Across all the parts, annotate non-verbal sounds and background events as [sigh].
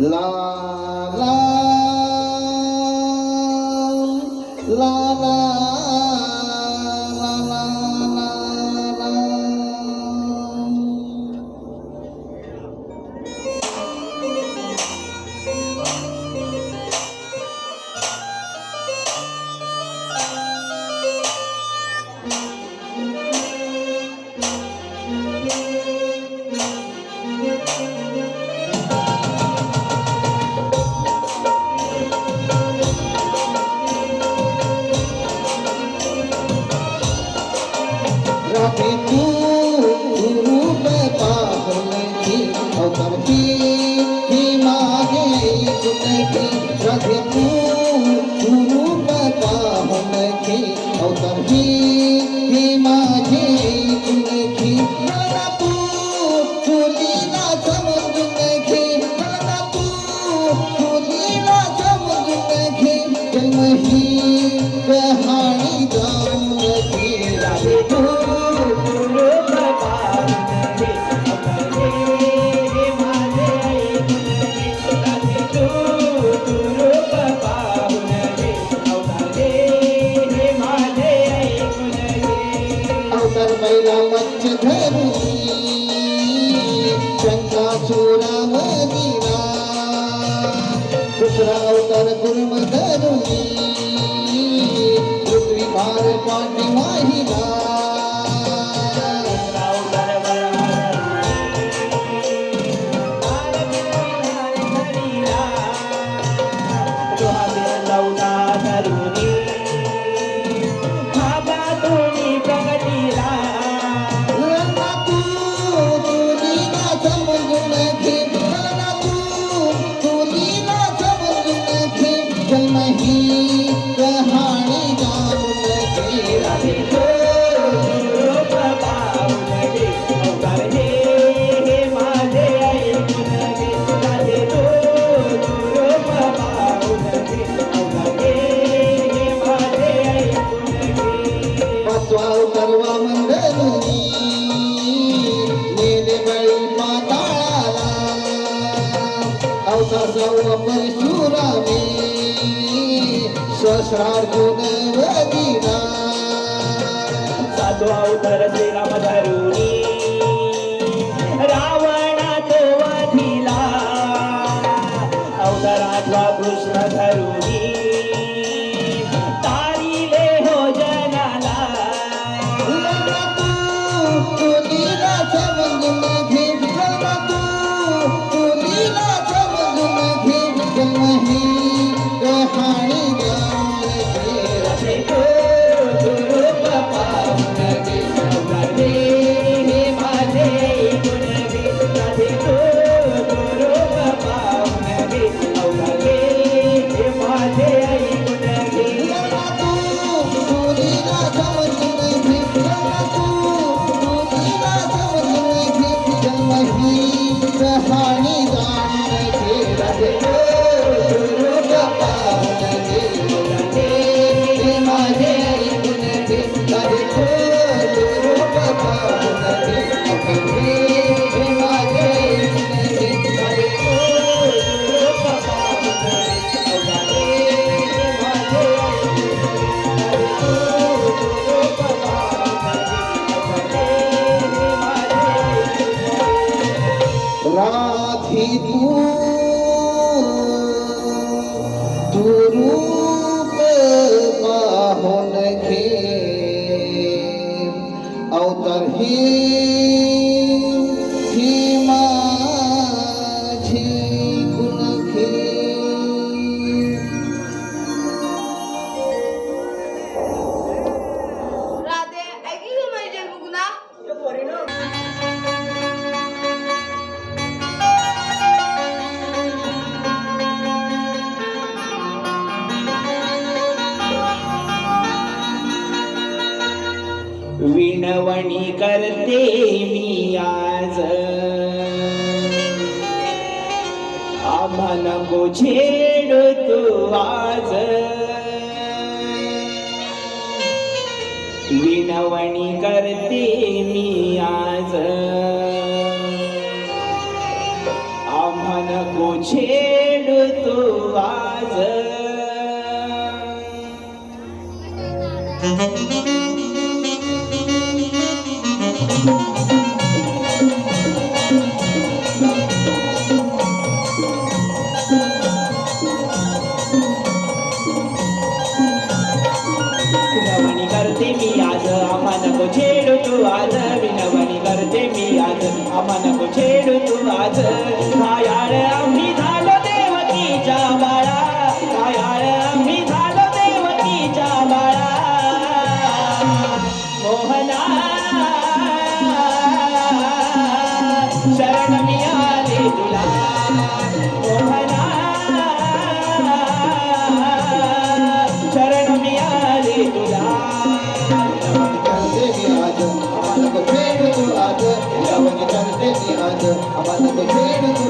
La I want to be my he does. सौ परशुरामे सस्रार्जुन वदिना साधू अवतार श्रीराम धरुणी. Say विनवणी करते मी आज. आम्हाला गोछेड तू आज. विनवणी करते मी आज. आम्हाला गोछेड तू आज. [laughs] आज आम्हा छेडू तू आज कायाळ आम्ही झालो देवकीच्या बाळा. कायाळ आम्ही झालो देवकीच्या बाळा. मोहना शरण मी आले तुला. मोहना आम्हाला को छेड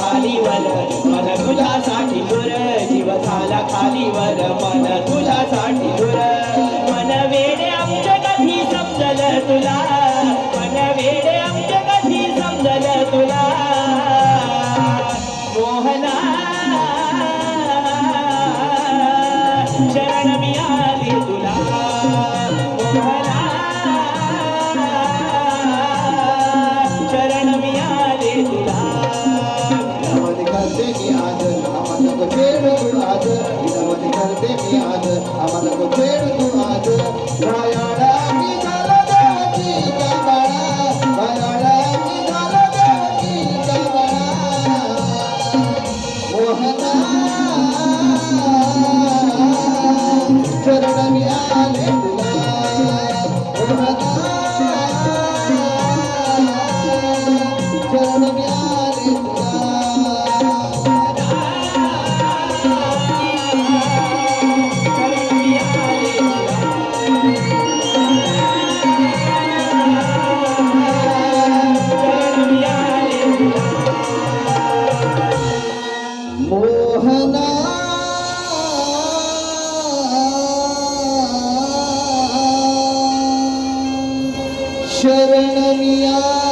खालीवर मन तुझ्यासाठी दुर जीव झाला खालीवर मन तुझ्यासाठी शरण मी आली तुला शरण मी तुला करते मी आज आम्हाला को छेड तू आज विनवणी करते मी आज आम्हाला को छेड तू आज 你呀